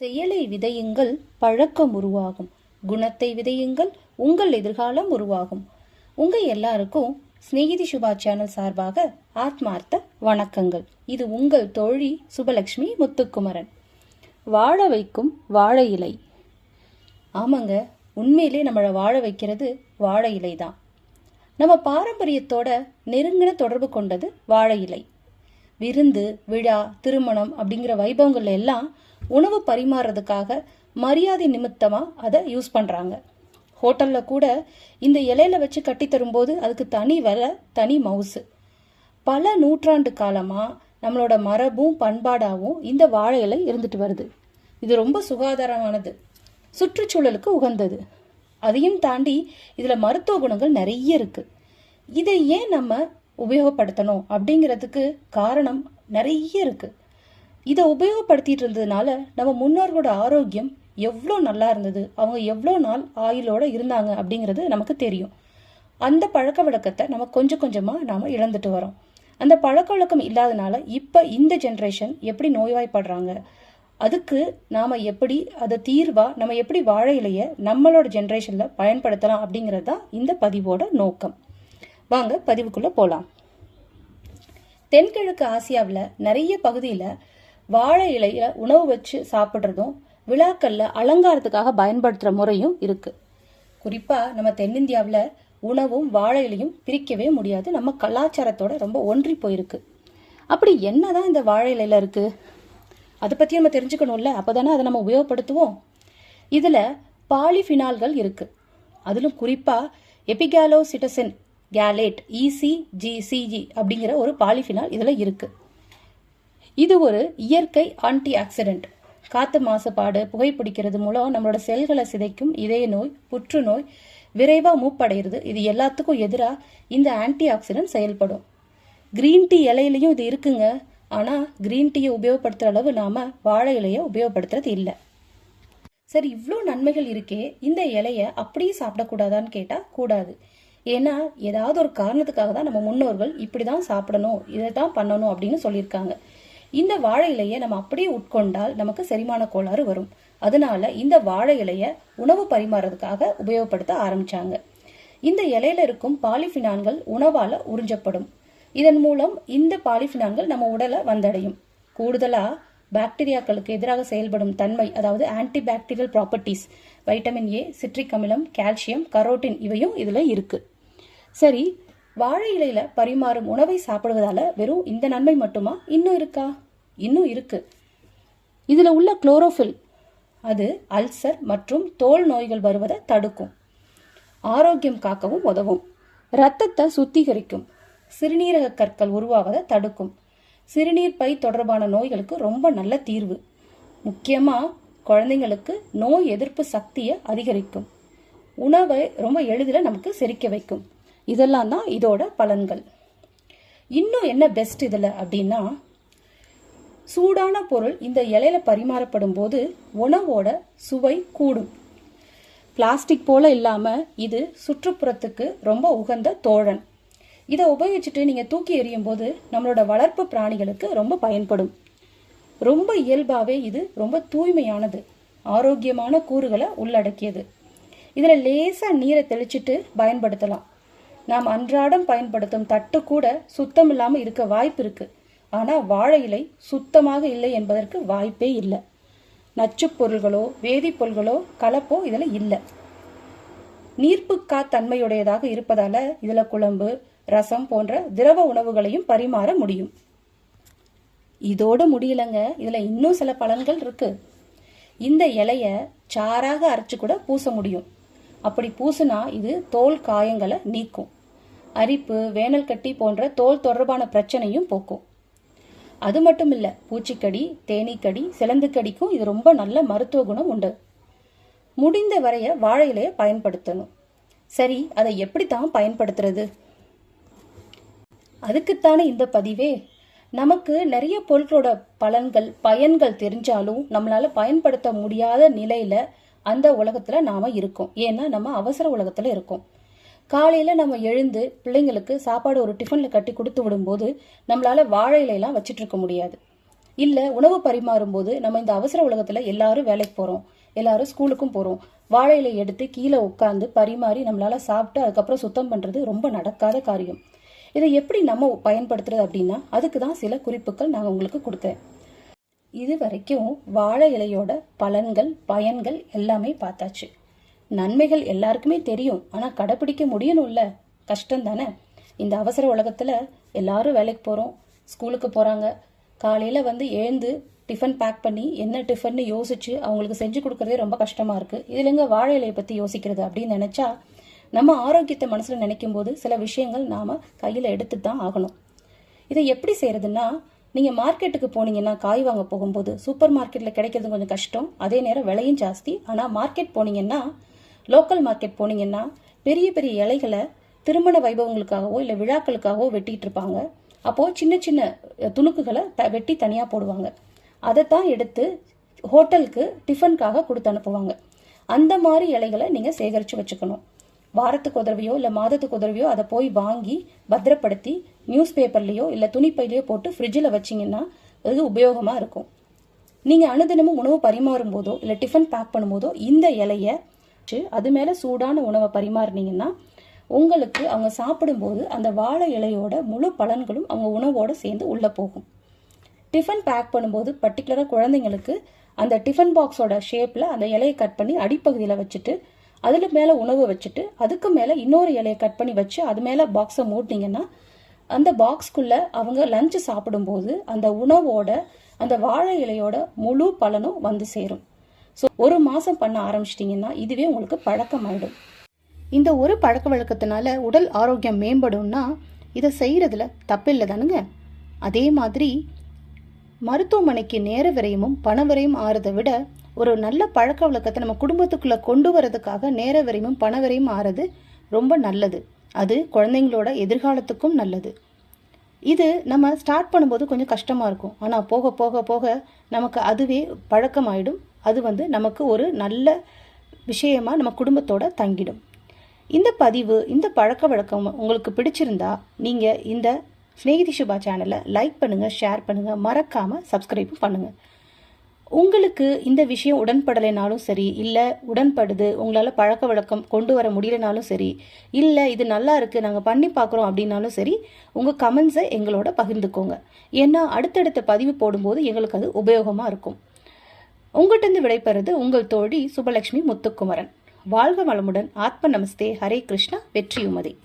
செயலை விதையுங்கள் பழக்கம் உருவாகும். குணத்தை விதையுங்கள் உங்கள் எதிர்காலம் உருவாகும். உங்க எல்லாருக்கும் ஸ்நேகிதி சுபா சேனல் சார்பாக ஆத்மார்த்த வணக்கங்கள். இது உங்கள் தோழி சுபலக்ஷ்மி முத்துக்குமரன். வாழ வைக்கும் வாழை இலை. ஆமாங்க உண்மையிலே நம்மளை வாழ வைக்கிறது வாழை இலை தான். நம்ம பாரம்பரியத்தோட நெருங்கின தொடர்பு கொண்டது வாழை இலை. விருந்து விழா திருமணம் அப்படிங்கிற வைபவங்கள் எல்லாம் உணவு பரிமாறுறதுக்காக மரியாதை நிமித்தமாக அதை யூஸ் பண்ணுறாங்க ஹோட்டலில் கூட இந்த இலையில வச்சு கட்டி தரும்போது அதுக்கு தனி விலை தனி மவுசு. பல நூற்றாண்டு காலமாக நம்மளோட மரபும் பண்பாடாகவும் இந்த வாழை இலை இருந்துட்டு வருது. இது ரொம்ப சுகாதாரமானது. சுற்றுச்சூழலுக்கு உகந்தது. அதையும் தாண்டி இதில் மருத்துவ குணங்கள் நிறைய இருக்குது இதை ஏன் நம்ம உபயோகப்படுத்தணும் அப்படிங்கிறதுக்கு காரணம் நிறைய இருக்குது இதை உபயோகப்படுத்திட்டு இருந்ததுனால நம்ம முன்னோர்களோட ஆரோக்கியம் எவ்வளோ நல்லா இருந்தது அவங்க எவ்வளோ நாள் ஆயுளோடு இருந்தாங்க அப்படிங்கிறது நமக்கு தெரியும். அந்த பழக்க வழக்கத்தை நம்ம கொஞ்சம் கொஞ்சமாக நாம் இழந்துட்டு வரோம். அந்த பழக்க வழக்கம் இல்லாதனால இப்போ இந்த ஜென்ரேஷன் எப்படி நோய்வாய்ப்படுறாங்க அதுக்கு நாம் எப்படி அதை தீர்வாக நம்ம எப்படி வாழ இலையை நம்மளோட ஜென்ரேஷனில் பயன்படுத்தலாம் அப்படிங்கிறது தான் இந்த பதிவோட நோக்கம். வாங்க பதிவுக்குள்ளே போகலாம் தென்கிழக்கு ஆசியாவில் நிறைய பகுதியில் வாழை இலையில உணவு வச்சு சாப்பிட்றதும் விழாக்களில் அலங்காரத்துக்காக பயன்படுத்துகிற முறையும் இருக்கு. குறிப்பாக நம்ம தென்னிந்தியாவில் உணவும் வாழை இலையும் பிரிக்கவே முடியாது. நம்ம கலாச்சாரத்தோட ரொம்ப ஒன்றி போயிருக்கு. அப்படி என்னதான் இந்த வாழை இலையில இருக்கு? அதை பற்றி நம்ம தெரிஞ்சுக்கணும்ல. அப்போதானே அதை நம்ம உபயோகப்படுத்துவோம். இதில் பாலிஃபினால்கள் இருக்கு. அதிலும் குறிப்பாக எபிகாலோசிட்டசின் கேலேட் இசிஜிசிஜி அப்படிங்கிற ஒரு பாலிஃபினால் இதில் இருக்கு. இது ஒரு இயற்கை ஆன்டி ஆக்சிடென்ட் காற்று மாசுபாடு புகைப்பிடிக்கிறது மூலம் நம்மளோட செல்களை சிதைக்கும் இதய நோய் புற்றுநோய் விரைவாக மூப்படைகிறது இது எல்லாத்துக்கும் எதிராக இந்த ஆன்டி ஆக்சிடென்ட் செயல்படும். கிரீன் டீ இலையிலையும் இது இருக்குங்க. ஆனால் கிரீன் டீயை உபயோகப்படுத்துகிற அளவு நாம் வாழை இலையை உபயோகப்படுத்துறது இல்லை. சரி இவ்வளோ நன்மைகள் இருக்கே. இந்த இலையை அப்படியே சாப்பிடக்கூடாதான்னு கேட்டால் கூடாது. ஏன்னா ஏதாவது ஒரு காரணத்துக்காக தான் நம்ம முன்னோர்கள் இப்படி தான் சாப்பிடணும் இதை தான் பண்ணணும் அப்படின்னு சொல்லியிருக்காங்க. இந்த வாழை இலையை நம்ம அப்படியே உட்கொண்டால் நமக்கு செரிமான கோளாறு வரும். அதனால இந்த வாழை இலையை உணவு பரிமாறதுக்காக உபயோகப்படுத்த ஆரம்பிச்சாங்க. இந்த இலையில இருக்கும் பாலிஃபினான்கள் உணவால உறிஞ்சப்படும். இதன் மூலம் இந்த பாலிஃபினான்கள் நம்ம உடலை வந்தடையும். கூடுதலா பாக்டீரியாக்களுக்கு எதிராக செயல்படும் தன்மை அதாவது antibacterial properties vitamin A citric அமிலம் கால்சியம் கரோட்டின் இவையும் இதுல இருக்கு. சரி வாழை இலையில பரிமாறும் உணவை சாப்பிடுவதால வெறும் இந்த நன்மை மட்டுமா? இன்னும் இருக்கா? இன்னும் இருக்கு. இதுல உள்ள குளோரோஃபில் அது அல்சர் மற்றும் தோல் நோய்கள் வருவதை தடுக்கும். ஆரோக்கியம் காக்கவும் உதவும். இரத்தத்தை சுத்திகரிக்கும். சிறுநீரக கற்கள் உருவாவதை தடுக்கும். சிறுநீர் பை தொடர்பான நோய்களுக்கு ரொம்ப நல்ல தீர்வு. முக்கியமா குழந்தைங்களுக்கு நோய் எதிர்ப்பு சக்தியை அதிகரிக்கும். உணவை ரொம்ப எளிதில் நமக்கு செரிக்க வைக்கும். இதெல்லாம் தான் இதோட பலன்கள். இன்னும் என்ன பெஸ்ட் இதில் அப்படின்னா சூடான பொருள் இந்த இலையில பரிமாறப்படும் போது உணவோட சுவை கூடும். பிளாஸ்டிக் போல இல்லாமல் இது சுற்றுப்புறத்துக்கு ரொம்ப உகந்த தோழன். இதை உபயோகிச்சுட்டு நீங்கள் தூக்கி எறியும் போது நம்மளோட வளர்ப்பு பிராணிகளுக்கு ரொம்ப பயன்படும். ரொம்ப இயல்பாகவே இது ரொம்ப தூய்மையானது ஆரோக்கியமான கூறுகளை உள்ளடக்கியது. இதில் லேசாக நீரை தெளிச்சிட்டு பயன்படுத்தலாம். நாம் அன்றாடம் பயன்படுத்தும் தட்டு கூட சுத்தம் இல்லாமல் இருக்க வாய்ப்பு இருக்கு. ஆனால் வாழை இலை சுத்தமாக இல்லை என்பதற்கு வாய்ப்பே இல்லை. நச்சுப் பொருள்களோ வேதிப்பொருள்களோ கலப்போ இதில் இல்லை. நீர்ப்புக்கா தன்மையுடையதாக இருப்பதால இதில் குழம்பு ரசம் போன்ற திரவ உணவுகளையும் பரிமாற முடியும். இதோடு முடியலங்க இதில் இன்னும் சில பலன்கள் இருக்கு. இந்த இலைய சாராக அரைச்சு கூட பூச முடியும். அப்படி பூசுனா இது தோல் காயங்களை நீக்கும். அரிப்பு வேனல் கட்டி போன்ற தோல் தொடர்பான பிரச்சனையும் போக்கும். அது மட்டும் இல்ல பூச்சிக்கடி தேனீக்கடி சிலந்துக்கடிக்கும் இது ரொம்ப நல்ல மருத்துவ குணம் உண்டு. முடிந்த வரைய வாழை இலையை பயன்படுத்தணும். சரி அதை எப்படித்தான் பயன்படுத்துறது? அதுக்குத்தானே இந்த பதிவே. நமக்கு நிறைய பொருட்களோட பலன்கள் பயன்கள் தெரிஞ்சாலும் நம்மளால பயன்படுத்த முடியாத நிலையில அந்த உலகத்துல நாம இருக்கோம். ஏன்னா நம்ம அவசர உலகத்துல இருக்கோம். காலையில் நம்ம எழுந்து பிள்ளைங்களுக்கு சாப்பாடு ஒரு டிஃபனில் கட்டி கொடுத்து விடும்போது நம்மளால் வாழை இலையெல்லாம் வச்சிட்டு இருக்க முடியாது. இல்லை உணவு பரிமாறும் போது நம்ம இந்த அவசர உலகத்தில் எல்லாரும் வேலைக்கு போகிறோம் எல்லாரும் ஸ்கூலுக்கும் போகிறோம் வாழை இலை எடுத்து கீழே உட்காந்து பரிமாறி நம்மளால் சாப்பிட்டு அதுக்கப்புறம் சுத்தம் பண்ணுறது ரொம்ப நடக்காத காரியம். இதை எப்படி நம்ம பயன்படுத்துறது அப்படின்னா அதுக்கு தான் சில குறிப்புகள் நான் உங்களுக்கு கொடுக்குறேன். இது வரைக்கும் வாழை இலையோட பலன்கள் பயன்கள் எல்லாமே பார்த்தாச்சு. நன்மைகள் எல்லாருக்குமே தெரியும். ஆனால் கடைப்பிடிக்க முடியணும்ல? கஷ்டம் தானே இந்த அவசர உலகத்தில் எல்லாரும் வேலைக்கு போகிறோம் ஸ்கூலுக்கு போகிறாங்க காலையில் வந்து எழுந்து டிஃபன் பேக் பண்ணி என்ன டிஃபன்னு யோசிச்சு அவங்களுக்கு செஞ்சு கொடுக்கறதே ரொம்ப கஷ்டமாக இருக்குது இதுலங்க வாழை இலையை பற்றி யோசிக்கிறது அப்படின்னு நினச்சா நம்ம ஆரோக்கியத்தை மனசில் நினைக்கும் போது சில விஷயங்கள் நாம் கையில் எடுத்து தான் ஆகணும். இதை எப்படி செய்கிறதுன்னா நீங்கள் மார்க்கெட்டுக்கு போனீங்கன்னா காய் வாங்க போகும்போது சூப்பர் மார்க்கெட்டில் கிடைக்கிறது கொஞ்சம் கஷ்டம். அதே நேரம் விலையும் ஜாஸ்தி. ஆனால் மார்க்கெட் போனீங்கன்னா லோக்கல் மார்க்கெட் போனீங்கன்னா பெரிய பெரிய இலைகளை திருமண வைபவங்களுக்காகவோ இல்லை விழாக்களுக்காகவோ வெட்டிட்டு இருப்பாங்க. அப்போ சின்ன சின்ன துணுக்குகளை த- வெட்டி தனியாக போடுவாங்க. அதைத்தான் எடுத்து ஹோட்டலுக்கு டிஃபனுக்காக கொடுத்து அனுப்புவாங்க. அந்த மாதிரி இலைகளை நீங்கள் சேகரித்து வச்சுக்கணும். வாரத்துக்கு உதவியோ இல்லை மாதத்துக்கு உதவியோ அதை போய் வாங்கி பத்திரப்படுத்தி நியூஸ் பேப்பர்லேயோ இல்லை துணிப்பையிலையோ போட்டு ஃப்ரிட்ஜில் வச்சீங்கன்னா அது உபயோகமாக இருக்கும். நீங்கள் அனுதினமும் உணவு பரிமாறும் போதோ இல்லை டிஃபன் பேக் பண்ணும்போதோ இந்த இலையை அது மேலே சூடான உணவை பரிமாறுனீங்கன்னா உங்களுக்கு அவங்க சாப்பிடும்போது அந்த வாழை இலையோட முழு பலன்களும் அவங்க உணவோடு சேர்ந்து உள்ளே போகும். டிஃபன் பேக் பண்ணும்போது பர்டிகுலராக குழந்தைங்களுக்கு அந்த டிஃபன் பாக்ஸோட ஷேப்பில் அந்த இலையை கட் பண்ணி அடிப்பகுதியில் வச்சுட்டு அதில் மேலே உணவு வச்சுட்டு அதுக்கு மேலே இன்னொரு இலையை கட் பண்ணி வச்சு அது மேலே பாக்ஸை மூட்டினீங்கன்னா அந்த பாக்ஸ்க்குள்ளே அவங்க லஞ்சு சாப்பிடும்போது அந்த உணவோட அந்த வாழை இலையோட முழு பலனும் வந்து சேரும். ஸோ ஒரு மாதம் பண்ண ஆரம்பிச்சிட்டிங்கன்னா இதுவே உங்களுக்கு பழக்கமாயிடும். இந்த ஒரு பழக்க வழக்கத்தினால உடல் ஆரோக்கியம் மேம்படும்னா இதை செய்யறதுல தப்பில்லை தானுங்க. அதே மாதிரி மருத்துவமனைக்கு நேர விரயமும் பண விரயம் ஆறதை விட ஒரு நல்ல பழக்க வழக்கத்தை நம்ம குடும்பத்துக்குள்ளே கொண்டு வரதுக்காக நேர விரையும் பண விரையும் ஆறது ரொம்ப நல்லது. அது குழந்தைங்களோட எதிர்காலத்துக்கும் நல்லது. இது நம்ம ஸ்டார்ட் பண்ணும்போது கொஞ்சம் கஷ்டமாக இருக்கும். ஆனால் போக போக போக நமக்கு அதுவே பழக்கமாயிடும். அது வந்து நமக்கு ஒரு நல்ல விஷயமா நம்ம குடும்பத்தோட தங்கிடும். இந்த பதிவு இந்த பழக்க வழக்கம் உங்களுக்கு பிடிச்சிருந்தா நீங்கள் இந்த ஸ்நேகிதி சுபா சேனலை லைக் பண்ணுங்கள் ஷேர் பண்ணுங்கள் மறக்காமல் சப்ஸ்கிரைபும் பண்ணுங்கள் உங்களுக்கு இந்த விஷயம் உடன்படலைனாலும் சரி இல்லை உடன்படுது உங்களால் பழக்க வழக்கம் கொண்டு வர முடியலனாலும் சரி இல்லை இது நல்லா இருக்குது நாங்கள் பண்ணி பார்க்குறோம் அப்படின்னாலும் சரி உங்கள் கமெண்ட்ஸை எங்களோட பகிர்ந்துக்கோங்க. ஏன்னா அடுத்தடுத்த பதிவு போடும்போது எங்களுக்கு அது உபயோகமாக இருக்கும். உங்கள்கிட்ட விடைபெறுது உங்கள் தோழி சுபலட்சுமி முத்துக்குமரன். வாழ்க வளமுடன். ஆத்ம நமஸ்தே. ஹரே கிருஷ்ணா. வெற்றியுமதி